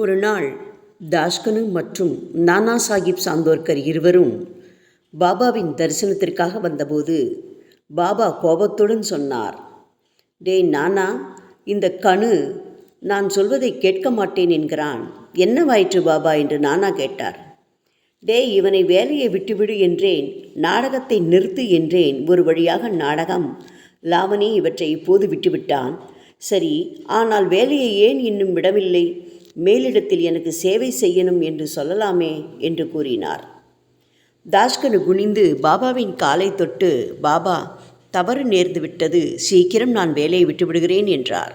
ஒரு நாள் தாஷ்கனு மற்றும் நானா சாஹிப் சாந்தோர்கர் இருவரும் பாபாவின் தரிசனத்திற்காக வந்தபோது பாபா கோபத்துடன் சொன்னார் டேய் நானா இந்த கணு நான் சொல்வதை கேட்க மாட்டேன் என்கிறான். என்னவாயிற்று பாபா? என்று நானா கேட்டார். டேய் இவனை வேலையை விட்டுவிடு என்றேன். நாடகத்தை நிறுத்து என்றேன். ஒரு வழியாக நாடகம் லாவணி இவற்றை இப்போது விட்டுவிட்டான். சரி ஆனால் வேலையை ஏன் இன்னும் விடவில்லை? மேலிடத்தில் எனக்கு சேவை செய்யணும் என்று சொல்லலாமே என்று கூறினார். தாஷ்கனு குனிந்து பாபாவின் காலை தொட்டு பாபா தவறு நேர்ந்து விட்டது. சீக்கிரம் நான் வேலையை விட்டுவிடுகிறேன் என்றார்.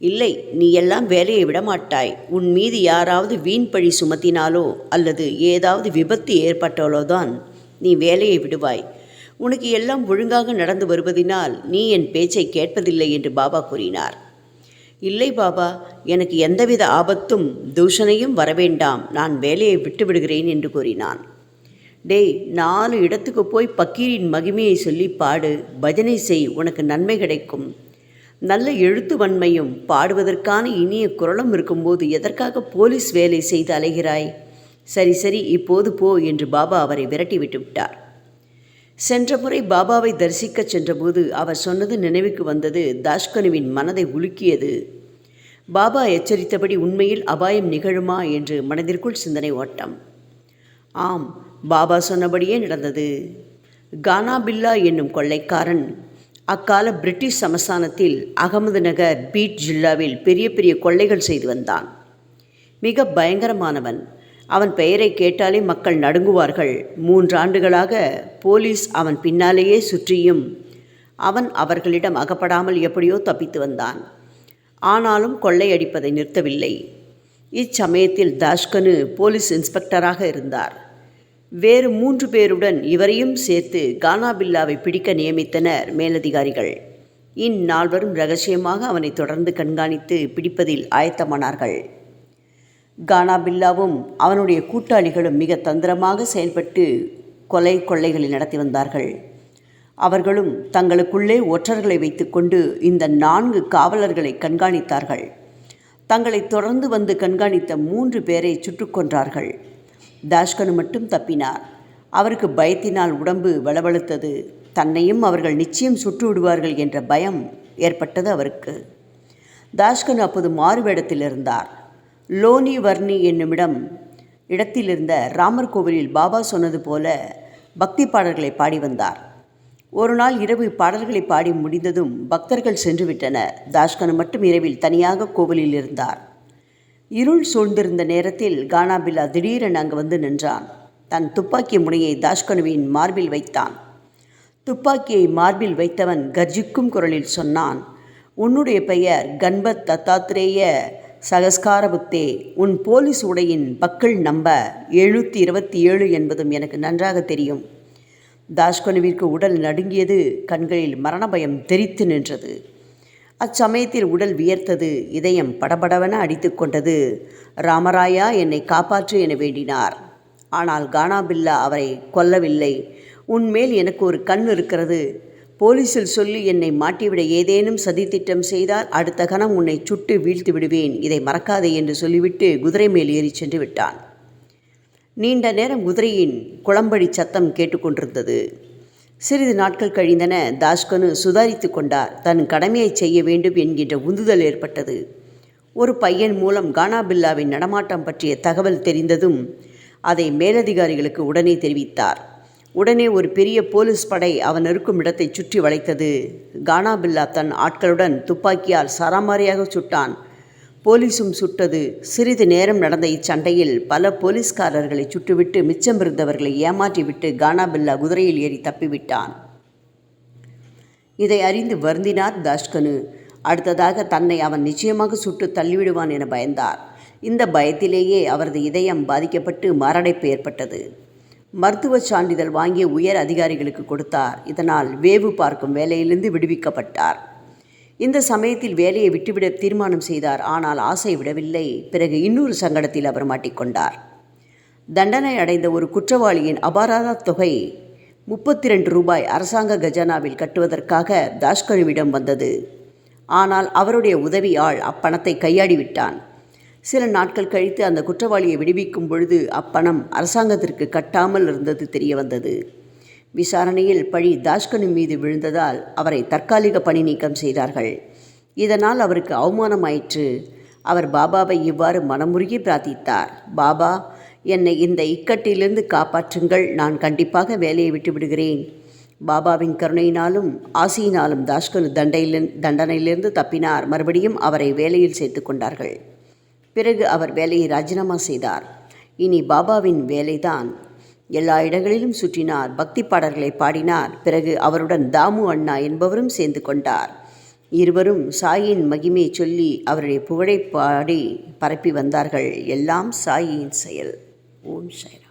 இல்லை நீ எல்லாம் வேலையை விடமாட்டாய் உன் மீது யாராவது வீண் பழி சுமத்தினாலோ அல்லது ஏதாவது விபத்து ஏற்பட்டாலோ தான் நீ வேலையை விடுவாய். உனக்கு எல்லாம் ஒழுங்காக நடந்து வருவதினால் நீ என் பேச்சை கேட்பதில்லை என்று பாபா கூறினார். இல்லை பாபா எனக்கு எந்தவித ஆபத்தும் தூஷணையும் வரவேண்டாம். நான் வேலையை விட்டு விடுகிறேன் என்று கூறினான். டேய் நாலு இடத்துக்கு போய் பக்கீரின் மகிமையை சொல்லி பாடு. பஜனை செய் உனக்கு நன்மை கிடைக்கும். நல்ல எழுத்து வன்மையும் பாடுவதற்கான இனிய குரலும் இருக்கும்போது எதற்காக போலீஸ் வேலை செய்து அலைகிறாய்? சரி சரி இப்போது போ என்று பாபா அவரை விரட்டி விட்டு விட்டார். சென்ற முறை பாபாவை தரிசிக்கச் சென்றபோது அவர் சொன்னது நினைவுக்கு வந்தது தாஷ்கனுவின் மனதை உலுக்கியது. பாபா எச்சரித்தபடி உண்மையில் அபாயம் நிகழுமா என்று மனதிற்குள் சிந்தனை ஓட்டம். ஆம் பாபா சொன்னபடியே நடந்தது. கானாபில்லா என்னும் கொள்ளைக்காரன் அக்கால பிரிட்டிஷ் சமஸ்தானத்தில் அகமது நகர் பீட் ஜில்லாவில் பெரிய பெரிய கொள்ளைகள் செய்து வந்தான். மிக பயங்கரமானவன் அவன் பெயரை கேட்டாலே மக்கள் நடுங்குவார்கள். மூன்றாண்டுகளாக போலீஸ் அவன் பின்னாலேயே சுற்றியும் அவன் அவர்களிடம் அகப்படாமல் எப்படியோ தப்பித்து வந்தான். ஆனாலும் கொள்ளையடிப்பதை நிறுத்தவில்லை. இச்சமயத்தில் தாஷ்கனு போலீஸ் இன்ஸ்பெக்டராக இருந்தார். வேறு மூன்று பேருடன் இவரையும் சேர்த்து கானாபில்லாவை பிடிக்க நியமித்தனர் மேலதிகாரிகள். இந்நால்வரும் ரகசியமாக அவனை தொடர்ந்து கண்காணித்து பிடிப்பதில் ஆயத்தமானார்கள். கானா பில்லாவும் அவனுடைய கூட்டாளிகளும் மிக தந்திரமாக செயல்பட்டு கொலை கொள்ளைகளை நடத்தி வந்தார்கள். அவர்களும் தங்களுக்குள்ளே ஒற்றர்களை வைத்துக்கொண்டு இந்த நான்கு காவலர்களை கண்காணித்தார்கள். தங்களை தொடர்ந்து வந்து கண்காணித்த மூன்று பேரை சுட்டுக்கொன்றார்கள் தாஷ்கனு மட்டும் தப்பினார். அவருக்கு பயத்தினால் உடம்பு வளவழுத்தது. தன்னையும் அவர்கள் நிச்சயம் சுட்டு விடுவார்கள் என்ற பயம் ஏற்பட்டது அவருக்கு. தாஷ்கனு அப்போது மாறுவேடத்தில் இருந்தார். லோனி வர்ணி என்னுமிடம் இடத்திலிருந்த ராமர் கோவிலில் பாபா சொன்னது போல பக்தி பாடல்களை பாடி வந்தார். ஒரு நாள் இரவு பாடல்களை பாடி முடிந்ததும் பக்தர்கள் சென்று விட்டனர். தாஷ்கனு மட்டும் இரவில் தனியாக கோவிலில் இருந்தார். இருள் சூழ்ந்திருந்த நேரத்தில் கானாபில்லா திடீரென அங்கு வந்து நின்றான். தன் துப்பாக்கி முனையை தாஷ்கனுவின் மார்பில் வைத்தான். துப்பாக்கியை மார்பில் வைத்தவன் கர்ஜிக்கும் குரலில் சொன்னான் உன்னுடைய பெயர் கண்பத் தத்தாத்திரேய சகஸ்காரபுத்தே உன் போலீஸ் உடையின் பக்கள் நம்ப எழுநூற்றி இருபத்தி ஏழு என்பதும் எனக்கு நன்றாக தெரியும். தாஷ்கனுவிற்கு உடல் நடுங்கியது கண்களில் மரண பயம் தெரித்து நின்றது. அச்சமயத்தில் உடல் வியர்த்தது இதயம் படபடவென அடித்து கொண்டது. ராமராயா என்னை காப்பாற்று என வேண்டினார். ஆனால் கானாபில்லா அவரை கொல்லவில்லை. உன்மேல் எனக்கு ஒரு கண் இருக்கிறது. போலீஸில் சொல்லி என்னை மாட்டிவிட ஏதேனும் சதித்திட்டம் செய்தால் அடுத்த கணம் உன்னை சுட்டு வீழ்த்து விடுவேன். இதை மறக்காதே என்று சொல்லிவிட்டு குதிரை மேல் ஏறி சென்று விட்டான். நீண்ட நேரம் குதிரையின் குளம்படி சத்தம் கேட்டுக்கொண்டிருந்தது சிறிது நாட்கள் கழிந்தன. தாஷ்கனு சுதாரித்து கொண்டார். தன் கடமையை செய்ய வேண்டும் என்கின்ற உந்துதல் ஏற்பட்டது. ஒரு பையன் மூலம் கானாபில்லாவின் நடமாட்டம் பற்றிய தகவல் தெரிந்ததும் அதை மேலதிகாரிகளுக்கு உடனே தெரிவித்தார். உடனே ஒரு பெரிய போலீஸ் படை அவன் இருக்கும் இடத்தை சுற்றி வளைத்தது. கானாபில்லா தன் ஆட்களுடன் துப்பாக்கியால் சராமாரியாக சுட்டான். போலீஸும் சுட்டது. சிறிது நேரம் நடந்த இச்சண்டையில் பல போலீஸ்காரர்களை சுட்டுவிட்டு மிச்சமிருந்தவர்களை ஏமாற்றிவிட்டு கானாபில்லா குதிரையில் ஏறி தப்பிவிட்டான். இதை அறிந்து வருந்தினார் தாஷ்கனு. அடுத்ததாக தன்னை அவன் நிச்சயமாக சுட்டு தள்ளிவிடுவான் என பயந்தார். இந்த பயத்திலேயே அவரது இதயம் பாதிக்கப்பட்டு மாரடைப்பு ஏற்பட்டது மருத்துவ சான்றிதழ் வாங்கிய உயர் அதிகாரிகளுக்கு கொடுத்தார். இதனால் வேவு பார்க்கும் வேலையிலிருந்து விடுவிக்கப்பட்டார். இந்த சமயத்தில் வேலையை விட்டுவிட தீர்மானம் செய்தார். ஆனால் ஆசை விடவில்லை. பிறகு இன்னொரு சங்கடத்தில் அவர் மாட்டிக்கொண்டார். தண்டனை அடைந்த ஒரு குற்றவாளியின் அபராத தொகை முப்பத்தி ரெண்டு ரூபாய் அரசாங்க கஜானாவில் கட்டுவதற்காக தாஷ்கருவிடம் வந்தது. ஆனால் அவருடைய உதவி ஆள் அப்பணத்தை கையாடி விட்டான். சில நாட்கள் கழித்து அந்த குற்றவாளியை விடுவிக்கும் பொழுது அப்பணம் அரசாங்கத்திற்கு கட்டாமல் இருந்தது தெரிய வந்தது. விசாரணையில் பழி தாஷ்கனின் மீது விழுந்ததால் அவரை தற்காலிக பணி நீக்கம் செய்தார்கள். இதனால் அவருக்கு அவமானமாயிற்று. அவர் பாபாவை இவ்வாறு மனமுருகி பிரார்த்தித்தார். பாபா என்னை இந்த இக்கட்டிலிருந்து காப்பாற்றுங்கள். நான் கண்டிப்பாக வேலையை விட்டு விடுகிறேன். பாபாவின் கருணையினாலும் ஆசியினாலும் தாஷ்கனு தண்டையில் தண்டனையிலிருந்து தப்பினார். மறுபடியும் அவரை வேலையில் சேர்த்து கொண்டார்கள். பிறகு அவர் வேலையை ராஜினாமா செய்தார். இனி பாபாவின் வேலைதான். எல்லா இடங்களிலும் சுற்றினார் பக்தி பாடல்களை பாடினார். பிறகு அவருடன் தாமு அண்ணா என்பவரும் சேர்ந்து கொண்டார். இருவரும் சாயின் மகிமை சொல்லி அவருடைய புகழை பாடி பரப்பி வந்தார்கள். எல்லாம் சாயின் செயல். ஓம் செயல்